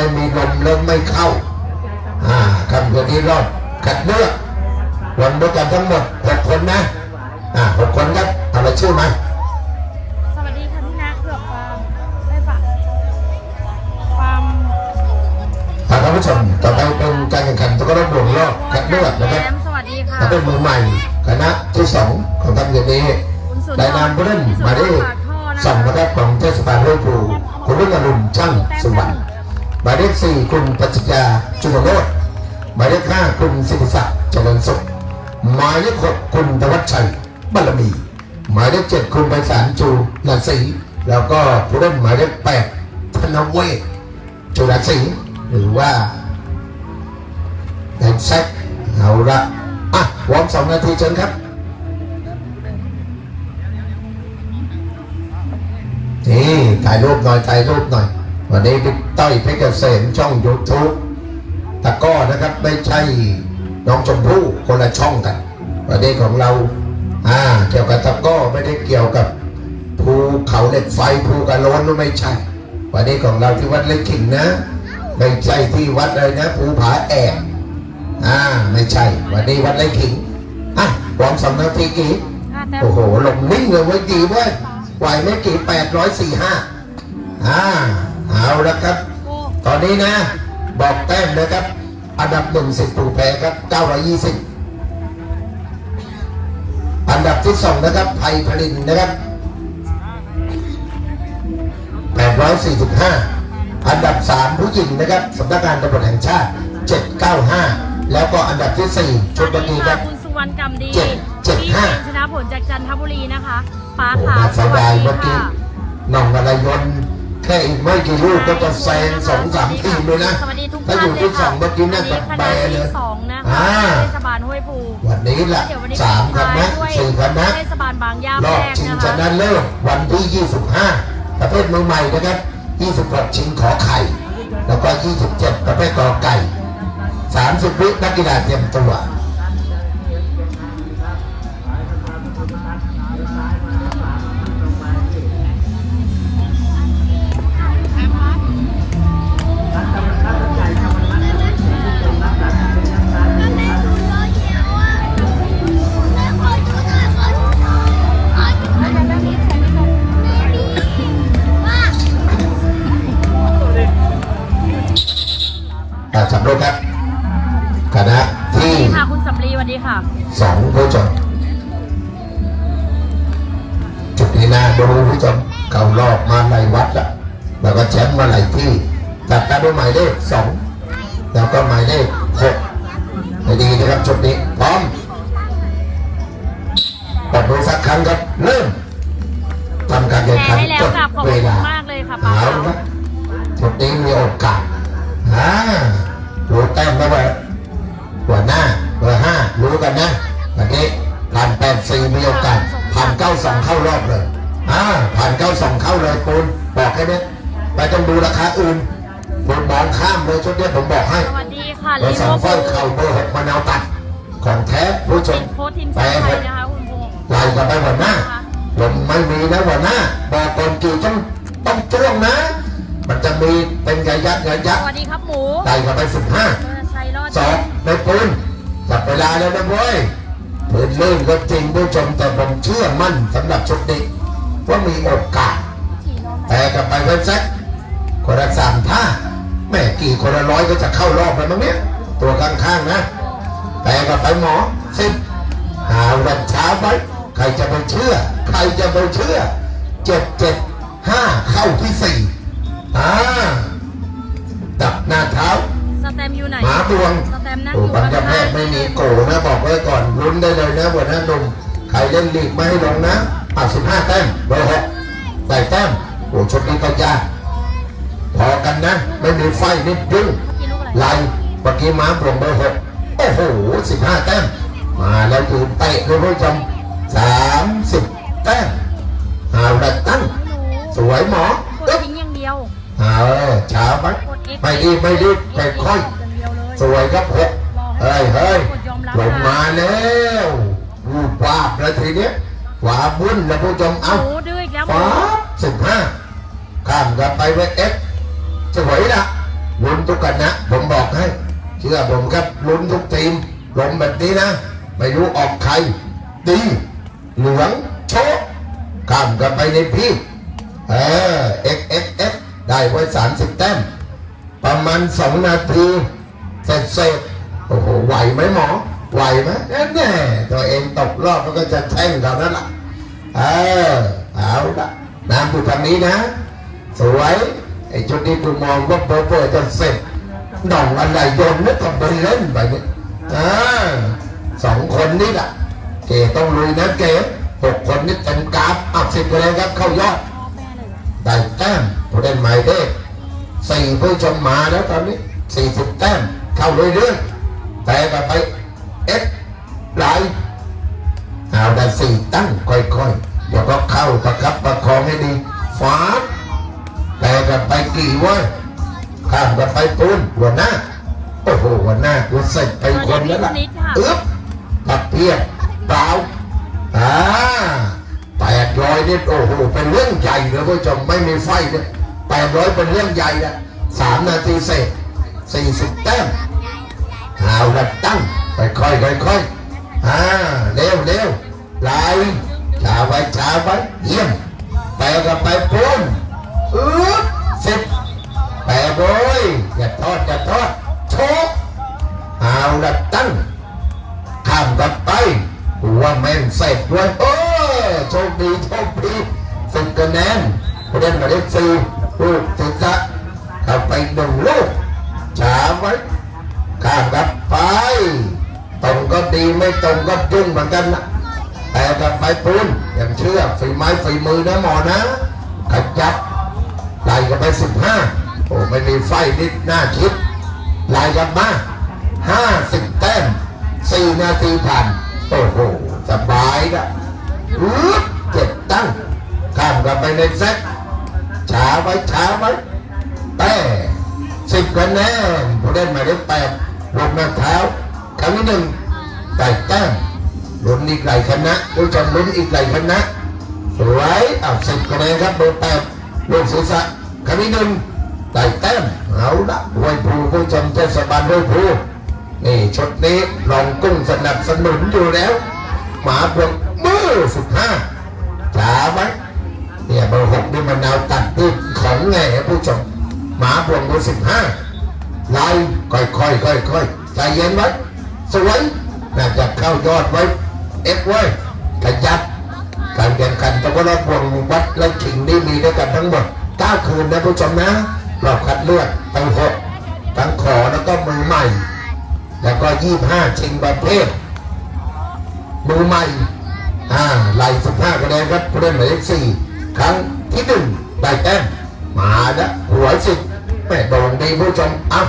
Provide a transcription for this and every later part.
ไม่มีลมเริ่มไม่เข้าอ่าคำคนนี้รอดคัดเลือกวันด้วยกันทั้งหมดหกคนนะ อ่าหกคนครับเอารายชื่อมาสวัสดีค่ะพี่นักเผือกฟาร์มได้ฝากฟาร์มท่านผู้ชมต่อไปเป็นการแข่งขันตะกร้อบ่วงรอบคัดเลือกนะครับแย้มสวัสดีค่ะถ้าเป็นมือใหม่คณะที่สองของทำอย่างนี้คุณสุนทรรายนามผู้เล่นคุณสุนทรหมายเลขปากท่อนะคะสองนะครับของเทศบาลห้วยปูคุณรุ่งอรุณช่างสุวรรณ หมายเลขสี่คุณปัจจยาจุลโรจน์หมายเลขห้าคุณสิริศักดิ์เจริญสุขหมายเลขหกคุณธวัชชัยบารมี หมายเลขเจ็ดคุณไพศาลจูนันศรีแล้วก็ผู้เล่นหมายเลขแปดธนเวศจุลศรีหรือว่าแอนแซกเอาละอะวอร์มสองนาทีเชิญครับนี่ถ่ายรูปหน่อยถ่ายรูปหน่อย วันนี้พี่ต้อยเพชรเกษมช่องยูทูบตะกร้อนะครับไม่ใช่น้องชมพู่คนละช่องกันวันนี้ของเราอ่าเกี่ยวกับตะกร้อไม่ได้เกี่ยวกับภูเขาเหล็กไฟภูกระโล้นไม่ใช่วันนี้ของเราที่วัดเล็กขิงนะ ไม่ใช่ที่วัดอะไรนะภูผาแอกอ่าไม่ใช่ วันนี้วัดไร่ขิงอะวอร์มสองนาทีกี่อะแต่โอ้โหลงนิ่งเลยไว้ยดีเว้ยไหวไม่กี่แปดร้อยสี่ห้าอ่า เอาละครับโอ้ตอนนี้นะ บอกแต้มนะครับ อันดับหนึ่งสิบปูแพ้ครับเก้าร้อยยี่สิบอันดับที่สองนะครับไพผลินนะครับแปดร้อยสี่สิบห้าอันดับสามผู้หญิงนะครับสำนักงานตำรวจแห่งชาติเจ็ดเก้าห้าแล้วก็อันดับที่สี่ชุดสวัตะสดีกี้คค่ะรับ คุณสุวรรณกำดีเจ็ดเจ็ดพี่ห้าเป็นชนะผลจากจันทบุรีนะคะป้าโอ้ขาวมาสสวัสบายดีเมื่อกี้ค่ะ น้องอะไรยนต์ แค่อีกไม่กี่ลูกก็จะแซงสองสามทีมเลยนะ สวัสดีทุกถ้าท่าอนยู่เลยที่สค่ะองเมื่อกี้น่าจะคแปณะรเลที่ยสองนะคะอ่าเทศบาลห้วยภูวันนี้แหละเดี๋ยววันนี้สามคปิดณะท้ายด้วยสี่คณะ เทศบาลบางย่ารแพอบรกชิงนะชคะนะเลิศวันที่ 25 ประเภทมือใหม่นะครับ 26 ชิงขอไข่ แล้วก็ 27 ประเภทกอไก่ 30 วินักกีฬาเตรียมตัว หัวหน้าบอกก่อนกี่ต้องต้องจ้วงนะ มันจะมีเป็นระยะระยะสวัสดีครับหมูไล่กันไปสิบห้าเบอร์ชัยรอดสองในปืนจับเวลาแล้วนะเว้ยปืนลื่นก็จริงผู้ชมแต่ผมเชื่อมั่นสำหรับชุดนี้ว่ามีโอกาส แต่กลับไปเว็บแซกคนละสามท่าแม่กี่คนละร้อยก็จะเข้ารอบไปมั้งเนี้ยตัวข้างๆนะ แต่กลับไปหมอสิบหาวันเช้าไปใครจะไปเชื่อ ใครจะไปเชื่อ เจ็ดเจ็ดห้าเข้าที่สี่อ่าดับหน้าเท้าสแตมป์อยู่ไหนหมาบวงสแตมป์นั่งโอ้อยู่บางข้างยาแพล่าทงย์ไม่มีโกนะบอกไว้ก่อนลุ้นได้เลยนะหัวหน้าหนุ่มใครเล่นลีกไม่ให้ลงนะอะสิบห้าแต้มเบอร์หกใส่แต้มโอ้ชุดนี้ก็ยากพอกันนะ ไม่มีไฟนิดยุ่ง กินลูกอะไร ไล่เมื่อกี้ม้าบวงเบอร์หกโอ้โหสิบห้าแต้ม มาแล้วยืนเตะเลยผู้ชมสามสิบแต้ม เอาละตั้ง สวยหมอกดตึ๊บทิ้งอย่างเดียวเอาช้าไหมกด X ไม่รีบไม่รีบค่อยๆอย่างเดียวเลยสวยครับหกเฮ้ยเฮ้ยกดยอมรับลงมาแล้วรูปวาบแล้วทีเนี้ยขวาบุ้นแล้วผู้ชมหเอามูดื้ออีกแล้วหมูฟ้าสิบห้าข้ามกันไปเวทเอฟสวยละลุ้นทุกกันนะ ผมบอกให้ เชื่อผมครับลุ้นทุกทีมลมแบบนี้นะ ไม่รู้ออกใคร ดี เหลืองโชก ข้ามกันไปในพี่เออ x x x ได้ไว้สามสิบแต้ม ประมาณสองนาทีเสร็จเสร็จโอ้โหไหวไหมหมอ ไหวไหมแน่ตัวเองตกรอบมันก็จะแท่งเท่านั้นแหละเออเอาละน้ำอยู่ทางนี้นะ สวยไอ้ชุดนี้กูมองว่าเบอร์เบอร์จะเสร็จหน่องอะไรโยนนึกทำไปเล่นไปเนี่ยอ่าสองคนนี่แหละเก๋ต้องลุยนะเก๋ หกคนนี่เต็มกราฟอับสิบคะแนนครับเข้ายอดพ่อแม่เลยเหรอได้แต้มผู้เล่นหมายเลขสี่ผู้ชมมาแล้วตอนนี้สี่สิบแต้มเข้าเรื่อยๆแต่ก็ไปเอ็กไลน์เอาแต่สี่ตั้งค่อยๆเดี๋ยวก็เข้าประคับประคองให้ดีฟ้าดแต่กันไปกี่เว้ยข้ามกันไปปูนหัวหน้าโอ้โหหัวหน้ากูเสร็จไปคนแล้วล่ะอึ๊บปัดเพียบเปล่า อ่าแปดร้อยนี่โอ้โหเป็นเรื่องใหญ่เลยผู้ชมไม่มีไฟเนี่ยแปดร้อยเป็นเรื่องใหญ่นะสามนาทีเสร็จสี่สิบแต้มเอาละตั้งค่อยๆค่อยๆอ่าเร็วเร็วไหลช้าไว้ช้าไว้เยี่ยมไปกันไปปูนอึ๊บสิบแปรโบยอย่าทอดอย่าทอดโชกเอาละตั้งข้ามกันไป หัวแม่งเสร็จด้วยโอ้โชคดีโชคดีสิบคะแนนผู้เล่นหมายเลขสี่ลูกติดละเข้าไปหนึ่งลูกช้าไว้ข้ามกันไปตรงก็ดีไม่ตรงก็ยุ่งเหมือนกันนะแต่กันไปปูนอย่างเชื่อฝีไม้ฝีมือนะหมอนะขยับไล่กันไปสิบห้าโอ้ไม่มีไฟนิดหน่าคิดไล่กันมาห้าสิบแต้มสี่นาทีผ่าน โอ้โหสบายนะรึเจ็ดตั้งข้ามกันไปในเซตช้าไว้ช้าไว้แต่สิบคะแนนผู้เล่นหมายเลขแปดลงมาเท้าครั้งที่หนึ่งได้แต้มลุ้นอีกหลายคณะผู้ชมลุ้นอีกหลายคณะสวยอะสิบคะแนนครับเบอร์แปดลูกศีรษะครั้งที่หนึ่งได้แต้มเอาละห้วยภูผู้ชมเทศบาลห้วยภู นี่ชุดนี้ลองกุ้งสนับสนุนอยู่แล้ว หมาบวกมือสิบห้าช้าไหมเนี่ยเบอร์หกนี่มันแนวตัดพืชของไงครับผู้ชมหมาบวกมือสิบห้าไล่ค่อยค่อยค่อยค่อยใจเย็นไว้สวยน่าจะเข้ายอดไว้ เอ็กไว้ขยับการแข่งขันตะวันออกวงวัดและขิงนี่มีด้วยกันทั้งหมด9คืนนะผู้ชมนะรอบคัดเลือกทั้งหกทั้งขอแล้วก็มือใหม่ แล้วก็25ชิงประเภทมือใหม่อ่าไล่15คะแนนครับผู้เล่นหมายเลขสี่ครั้งที่หนึ่งได้แต้มมาล้วหัวสิบแม่ด่งดีผู้ชมเอ้า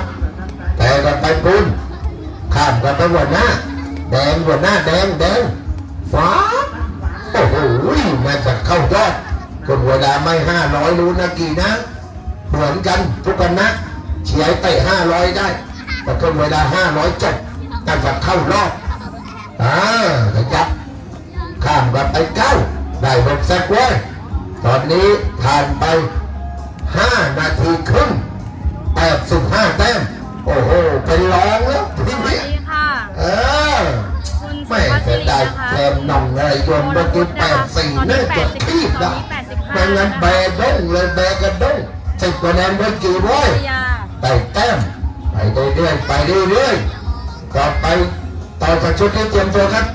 แต่กันไปปูนข้ามกันไปหัวหน้า แดงหัวหน้าแดงแดงฟ้าโอ้โหน่าจะเข้ายอดคนเวลาไม่ห้าร้อยรู้นะกี่นะ เหมือนกันทุกคนนะเฉียเตะห้าร้อยได้ แต่คนเวลาห้าร้อยจบน่าจะเข้ารอบอ่าขยับข้ามกันไปเก้าได้หกแซกเว้ยตอนนี้ผ่านไปห้านาทีครึ่งแปดสิบห้าแต้มโอ้โหเป็นรองแล้วทีสวัสนี้ดีค่ะเออคุณสุไม่ภาเสีษิยริดายนะคะแทนน้องอะไรโยนเมื่อกี้แปดสี่น่าจะทีบตอนะนนี้แปดสิบห้าไม่งั้นแบดงเลยแบกระดงสิบคะแนนไว้กี่ร้อยยาได้แต้มไป เรื่อยๆไปเรื่อยๆต่อไปต่อจากชุดนี้เตรียมตัวครับ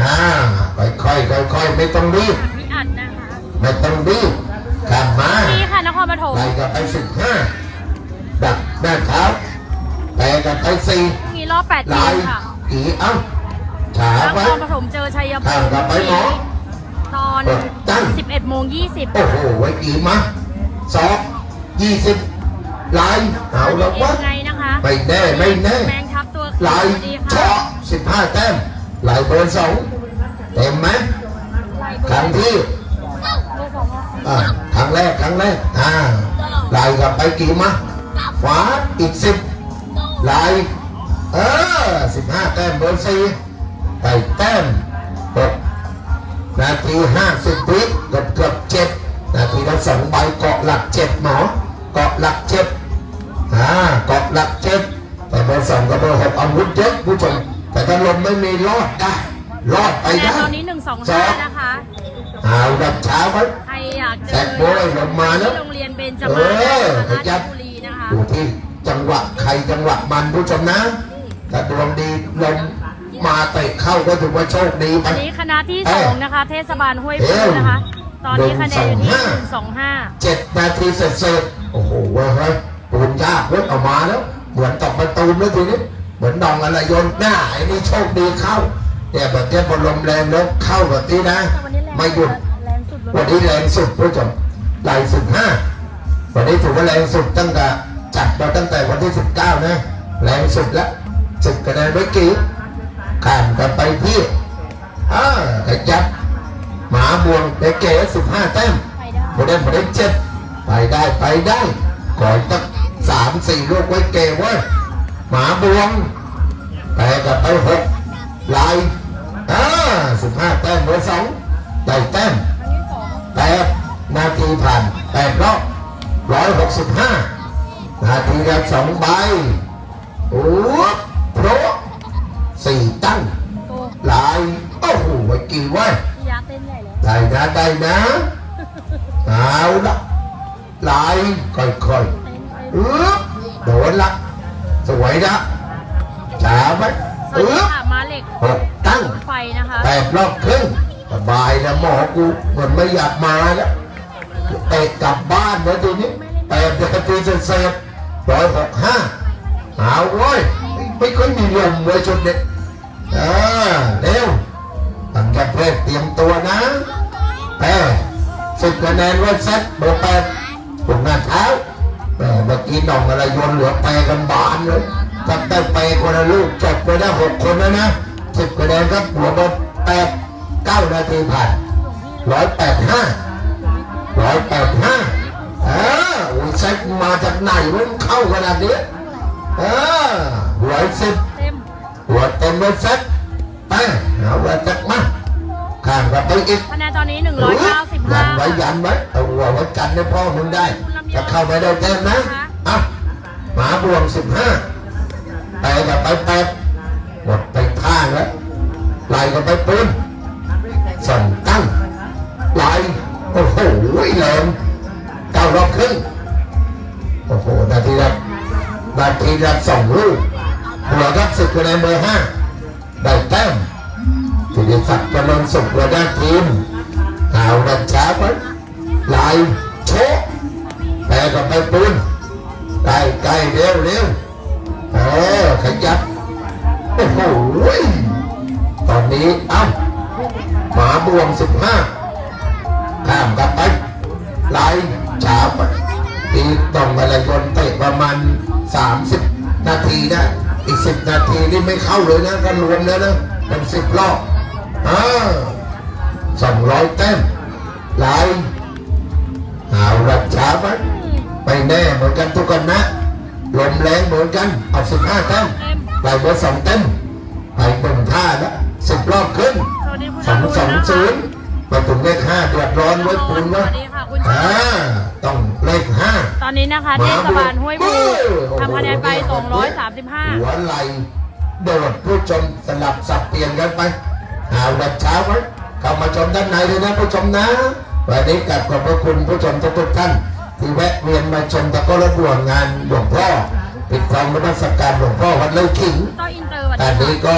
อ่าค่อยๆค่อยๆไม่ต้องรีบพี่อัดนะคะไม่ต้องรีบข้ามมานี่ค่ะนครปฐมไล่กันไปสิบห้าดักด้านเท้าแต่กันไปสี่มีรอบแปดไล่ทีมค่ะกี่เอ้าฉานคไว้รปฐมเจอชัยภูข้ามมิกลับไปหมอตอนเปิดตั้ง11โมง20โอ้โหไว้กี่มาสองยี่สิบลายเอาแล้ววะยัง ไงนะคะไม่แน่ไม่แน่แมงทับตัวลายสวัสดีค่ะเชาะสิบห้าแต้มลายเบอร์สองเต็มไหมครั้งที่อ่าครั้งแรกครั้งแรกอ่าลายกลับไปกี่มาขวาอีกสิบลายเออสิบห้าแต้มเบอร์สี่ไปแต้มหกนาทีห้าสิบวิเกือบเกือบเจ็ดนาทีละสองใบเกาะหลักเจ็ดหมอเกาะหลักเจ็ด อ่าเกาะหลักเจ็ดแต่เบอร์สองกับเบอร์หกอาวุธเยอะผู้ชมแต่ถ้าลมไม่มีรอดได้รอดไปคะแนนได้ตอนนี้หนึ่งสองห้านะคะเอาดับเช้าไว้ใครอยากเจแซอดโบ้ยลงมานะที่โรงเรียนเบญจเอมาศอราชยัดบุรีนะคะอยู่ที่จังหวะใครจังหวะมันผู้ชมนะถ้าดวงดีลมมาเตะเข้าก็ถือว่าโชคดีไปอันนี้คณะที่สองนะคะ เทศบาลห้วยพูนะคะ ตอนนี้คะแนนอยู่ที่หนึ่งสองห้าเจ็ดนาทีเสร็จๆโอ้โหเว้ยเฮ้ย ปูนยากเว้ยออกมาแล้ว เหมือนตอกประตูแล้วทีนี้เหมือนดองอะไรโยนหน้าไอ้นี่โชคดีเข้าเนี่ยแบบเนี้ยพอลมแรงแล้วเข้าแบบนี้นะแต่วันนี้แรงไม่หยุดแรงสุดเลยวันนี้แรงสุดผู้ชมไหลสิบห้าวันนี้ถือว่าแรงสุดตั้งแต่จัดมาตั้งแต่วันที่สิบเก้านะแรงสุดแล้วสิบคะแนนเมื่อกี้ข้ามกันไปที่อ่าไอ้จับหมาบวงไอ้เก๋สิบห้าแต้มไปได้โมเดลโมเดลเจ็ดไปได้ไปได้ก่อนตั้ง สามสี่ลูกไว้เก๋ไว้ยหมาบวงแต่กับไปหกลายอ่าสิบห้าแต้มเบอร์สองได้แต้มอันนี้สองแปดนาทีผ่านแปดรอบร้อยหกสิบห้านาทีละสองใบโอ้โปรสี่ตั้งโตลายโอ้โหไว้กี่ไว้ยพี่ยาเต้นใหญ่แล้วได้นะได้นะเอาละลายค่อยเต้นๆ เต้นอึ๊บโดนละ สวยนะช้าไหมสวัสดีอึ๊บค่ะมาเหล็กหกตั้งไฟนะคะแปดรอบครึ่งสบายนะหมอกูเหมือนไม่อยากมาแล้วเตะกลับบ้านนะทีนี้แปดนาทีเสร็จร้อยหกห้าเอาเว้ยไม่ค่อยมีลมเลยชุดเด็กอ่าเร็วตั้งแต่เพลเตรียมตัวนะแปดสิบคะแนนไว้เซ็ตเบอร์แปดผลงานเท้าแหม่ เมื่อกี้น้องอะไรโยนเหลือแปกันบานเลยถ้าได้แปคนละลูกจบไปได้หกคนแล้วนะสิบคะแนนครับหัวบนแปดเก้านาทีผ่านร้อยแปดห้าร้อยแปดห้าเออโอ้ยเซ็ตมาจากไหนมันเข้าขนาดนี้เออหัวสิบเต็มหัวเต็มเลยเซ็ตไปเอาไว้จักมา ข้างกับไปอีกคะแนนตอนนี้หนึ่งร้อยเก้าสิบยัห้านไว้ยันไว้เอาหัวไว้กันให้พ่อมึงได้ จะเข้าไปได้เต็มนะอะหมาบวงสิบห้าไปกับไปแปดหมดไปข้างแล้วไล่กันไปปืนส่งตั้งไล่โอ้โหแรงเก้ารอบครึ่งโอ้โหนาทีละนาทีละสองลูกหัวรับสิบคะแนนเบอร์ห้าได้แต้ม ทีเดีศักดิ์เจริญสุขระด้าทีมเอาดันช้าไปไล่โชกแต่กับไปปืนใกล้ใกล้เร็วเร็วเออขยับโอ้โหตอนนี้เอ้าหมาบวงสิบห้าข้ามกลับไปไล่ฉาไปตีต้องอะไรยนเตะประมาณสามสิบนาทีนะอีกสิบนาทีนี่ไม่เข้าเลยนะก็รวมแล้วนะเป็นสิบรอบ อ่าสองร้อยเต้มไล่เอาละช้าไปไม่แน่เหมือนกันทุกคนนะลมแรงเหมือนกันเอาสิบห้าเต้มไล่เบอร์สองเต้มไปบนท่าแล้วสิบรอบขึ้นสวัสดีคุณสองสองนะคะศูนย์มาถึงเลขห้าเดือดร้อนไว้ปูนสวะวัสดีค่ะคุณอ่าต้องเลขห้าตอนนี้นะคะเทศบาลห้วยพูทำคะแนนไป235หัวไหลโดดผู้ชมสลับสับเปลี่ยนกันไป หาวันเช้าไว้เข้ามาชมด้านในเลยนะผู้ชมนะ วันนี้กลับขอบพระคุณผู้ชมทุกๆท่าน ที่แวะเวียนมาชมตะโกนและดวงงานหลวงพ่อปิดทองนมัสการหลวงพ่อวัดเล่ขิงต่ออินเตอร์สวัสตอนดีนี้ค่ะก็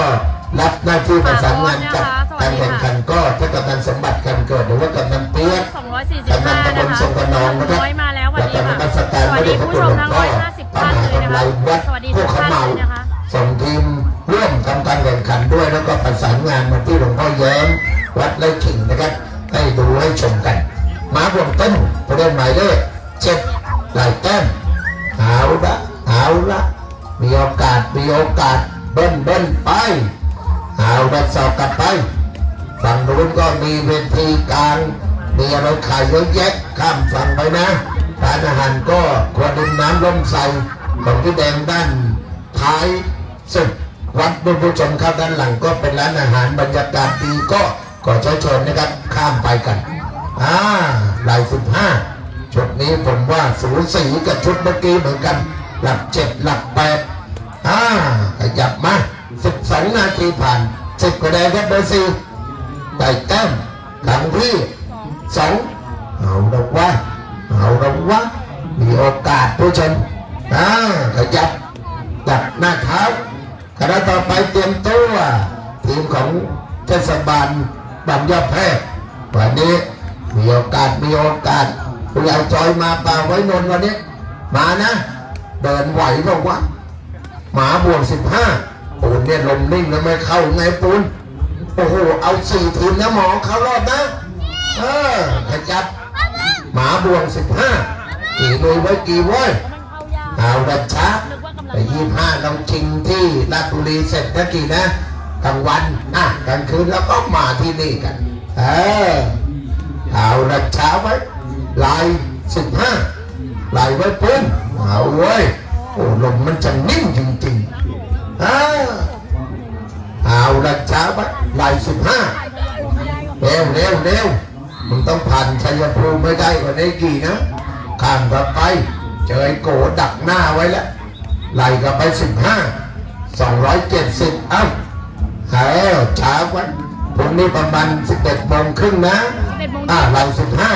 รับหน้าที่ประสานงานจัดค่ะการแข่งขันก็ถ้ากำนันสมบัติกันเกิดหรือว่ากำนันเปียกกำนัน245ตำบนะลคะทรงกระนองนะครับน้อยมาแล้ววันแล้วนี้ก็นค่ะมัสการสวัพสระเดดีชพระผู้คุณชหลมวงทั้งพ่อ150พระท่านมหาเลยนะคะกำไรวัดสวัสดีผู้ทุกขท่านเมาเลยนะคะส่งทีม ร่วมทำการแข่งขันด้วยแล้วก็ประสานงานมาที่หลวงพ่อแย้มวัดไร่ขิงนะครับให้ดูให้ชมกันม้าบวงต้นประเด็นหมายเลขเจ็ดหลายแต้มเอาละเอาละมีโอกาสมีโอกาสเบิ้ลเบิ้ลไปเอาดัดสอบกลับไปฝั่งนู้นก็มีเวทีกลางมีอะไรขายเยอะแยะข้ามฝั่งไปนะร้านอาหารก็ควรัวดินน้ำร่มใสของที่แดงด้านท้ายสุด วัดบุญผู้ชมครับด้านหลังก็เป็นร้านอาหารบรรยากาศดีก็ขอเชิญชวนนะครับข้ามไปกันอ่าลายสิบห้าชุดนี้ผมว่าสูสีกับชุดเมื่อกี้เหมือนกัน หลักเจ็ดหลักแปดอ่าขยับมาสิบสองนาทีผ่านสิบคะแนนครับเบอร์สี่ได้แต้มครั้งที่สองเอาละวะเอาละวะมีโอกาสผู้ชมอ่าขยับจับหน้าเท้า คณะต่อไปเตรียมตัวทีมของเทศบาลบางยอดแพร่วันนี้มีโอกาสมีโอกาสคุณยายจอยมาเปล่าไว้นนวันนี้ มานะ เดินไหวเปล่าวะหมาบวกสิบห้าปูนเนี่ยลมนิ่งแล้วไม่เข้าไงปูนโอ้โหเอาสี่ทีมนะหมอเข้ารอบนะ เออขยับหมาบวกสิบห้ากี่ลุยไว้กี่ไว้เข้ากเอาดัช้า ไปยี่ห้าเราชิงที่ราชบุรีเสร็จนะกี่นะกลางวันอะกลางคืนแล้วก็มาที่นี่กัน เออเอาดัช้าไว้ลายสิบห้าลายไว้ปุ้นเอาเว้ยโอ้ลมมันจะนิ่งจริงๆเอ่าเอาดัช้าไว้ลายสิบห้าเร็วเร็วเร็วมึงต้องผ่านชัยภูมิไม่ได้กว่านี้กี่นะข้ามกลับไป เจอไอ้โกดักหน้าไว้แล้ว ไล่กลับไปสิบห้าสองร้อยเจ็ดสิบเอ้าเฮ้ยช้าไว้พรุ่งนี้ประมาณสิบเอ็ดโมงครึ่งนะ11โมงอ่าไล่สิบห้า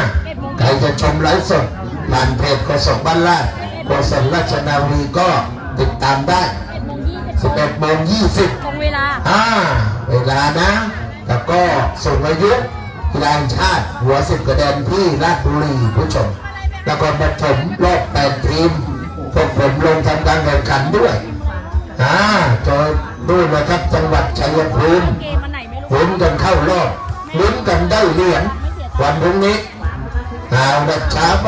ใครจะชมไลฟ์สดผ่านเพจโกศลบ้านลาดโกศลราชนาวีก็ติดตามได้11โมง20สิบเอ็ดโมงยี่สิบตรงเวลาอ่าเวลานะ แล้วก็ส่งอายุกีฬาแห่งชาติหัวสิบกระเด็นที่ราชบุรีผู้ชมแล้วก็มาถมรอบแปดทีม พวกผมลงทำการแข่งขันด้วยอ่าจอยด้วยนะครับจังหวัดชัยภูมิเกมมันไหนไม่รู้ลุ้นกันเข้ารอบลุ้นกันได้เหรียญวันพรุ่งนี้เอาดัช้าไป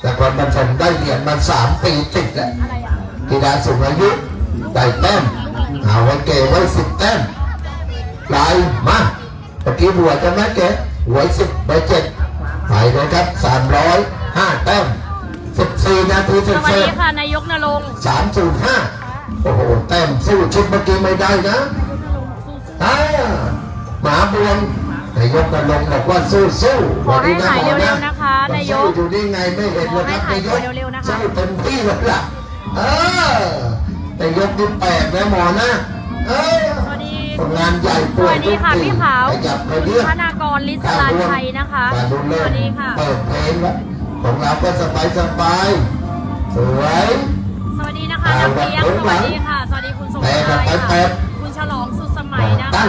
แต่ก่อนมันผมได้เหรียญมาสามปีติดแล้วอะไรอะกีฬาสูงอายุได้แต้มเอาไว้เก็บไว้สิบแต้มลายมาเมื่อกี้บัวจะไหมเก๋หวยสิบใบเจ็ดไปเลยครับสามร้อยห้าแต้ม สิบสี่นาทีสเสร็วัสจดีค่ะ นายกนรงค์สามศูนย์ห้าโอ้โห แต้มสู้ชุดเมื่อกี้ไม่ได้นะอ่าหมาบวงนายกนรงค์บอกว่าสู้สู้ๆขอให้หายวันนี้เร็นะวๆนะคะหมอนะนายสู้กอยู่นี่ไงไม่เห็นแล้วครับขอให้นายหายกเร็วๆนะคะสู้เต็มที่แล้วล่ะเออนายกนี่แปลกนะหมอนะเออสวัสดีงานใหญ่สวัสดีค่ะพี่ขาวขยับไปเรื่อยธนากรลิศลานชัยนะคะมาดูสเริ่วัมสดีค่ะ เปิดเพลงแล้ว ของเราก็สบายสบายสวยสวัสดีนะคะน้ำเลี้ยงสวัสดีค่ะ สวัสดีคุณสมชายค่ะคุณฉลองสุดสมัยนะคะ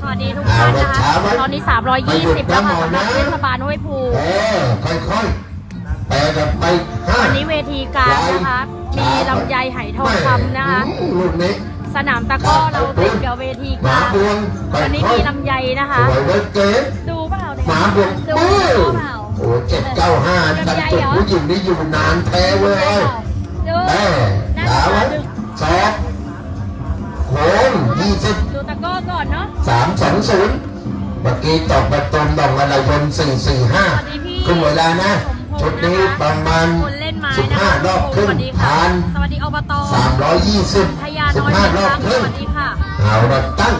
สวัสดีทุกท่านนะคะตอนนี้ 320แล้วค่ะสำหรับเทศบาลห้วยภูเออค่อยๆแปลกันไปห้าวันนี้เวทีกลางนะคะ มีลำไยไหทองคำนะคะแม่รุ่นนี้สนามตะกร้อเราติดกับเวทีหกมาลางบวงวันนี้มีลำไยนะคะสวยเว้ยเก๋ดูเปล่าเนี่ยหมาบวงดูปื้อเปล่า โอ้เจ็ดเก้าห้าตัดจุดผู้หญิงนี่อยู่นานแท้เว้ยดูแม่ดาวะสองโหงยี่สิบดูตะกร้อก่อนเนาะสามสองศูนย์เมื่อกี้ตอบประตูดอกอะไรยนสี่สี่ห้าสวัสดีพี่ครึ่งเวลานะชุดนี้ประมาณคนเล่นไม้สิบนะห้าคะรอบครึ่งสวัสดีค่ะผ่านสวัสดีอบตสามร้อยยี่สิบพญาสิบน้อยห้ารอบช้างคสรึ่งวัสดีค่ะเอาละตั้ง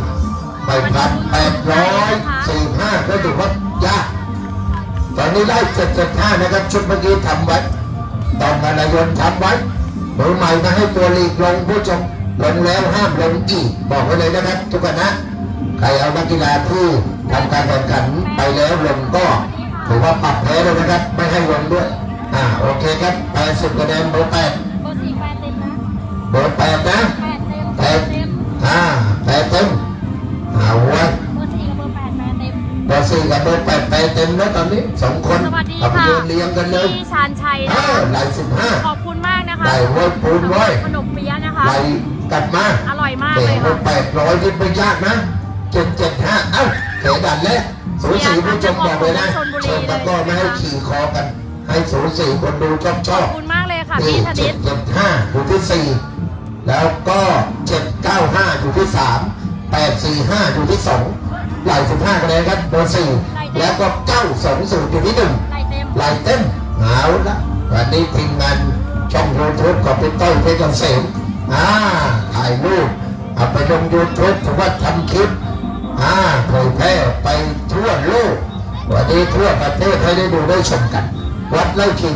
ไปพันแปดร้อยสี่ห้าก็ถือว่ายาก ตอนนี้ได้เจ็ดเจ็ดห้านะครับ ชุดเมื่อกี้ทำไว้ตอนมานายนทำไว้มือใหม่มาให้ตัวลีกลงผู้ชมลงแล้วห้ามลงอีก บอกไว้เลยนะครับ ทุกคนนะใครเอานักกีฬาที่ทำการแข่งขันไปแล้วลงก็ถือว่าปรับแพ้เลยนะครับ ไม่ให้ลงด้วย อ่าโอเคครับแปดสิบคะแนนเบอร์แปดเบอร์สี่แปดเต็มนะเบอร์แปดนะแปดเต็มแปแปดดเต็มอ่าแปดเต็ม บอร์สี่กับเบอร์แปดแปดเต็มแล้วตอนนี้สองคนสวัสดีเอาไปค่ะเดินเรียงกันเลยพี่ชานชัยนะอ้าคะวไหลสิบห้าขอบคุณมากนะคะได้เว้ยปูนเว้ยขนมเปี๊ยะนะคะไหลกลับมา อร่อยมากเตะเลยไปค่ะแปดร้อยที่ไม่ยากนะเจ็ดเจ็ดห้าเอ้าเตะดันแล้วสูสีผู้ชมบอกเลยนะชมตะกร้อไม่ให้ขี่คอกัน ให้สูสีคนดูชอบชอบขอบคุณมากเลยค่ะนี่พี่ธนิเจ็ตดเจ็ดห้าอยู่ที่สี่แล้วก็เจ็ดเก้าห้าอยู่ที่สามแปดสี่ห้าอยู่ที่สอง ไหลสิบห้าคะแนนครับเบอร์สี่แล้วก็เก้าสองศูนย์อยู่ที่หนึ่งไล่เต็มไหลเต้นเอาละวันนี้ทีมงานช่องยูทูบของพี่ต้อยเพชรเกษมอ่าถ่ายรูปเอาไปลงยูทูบถือว่าทำคลิปอ่าเผยแพร่ไปทั่วโลกวันนี้ทั่วประเทศให้ได้ดูได้ชมกัน วัดไล่ขิง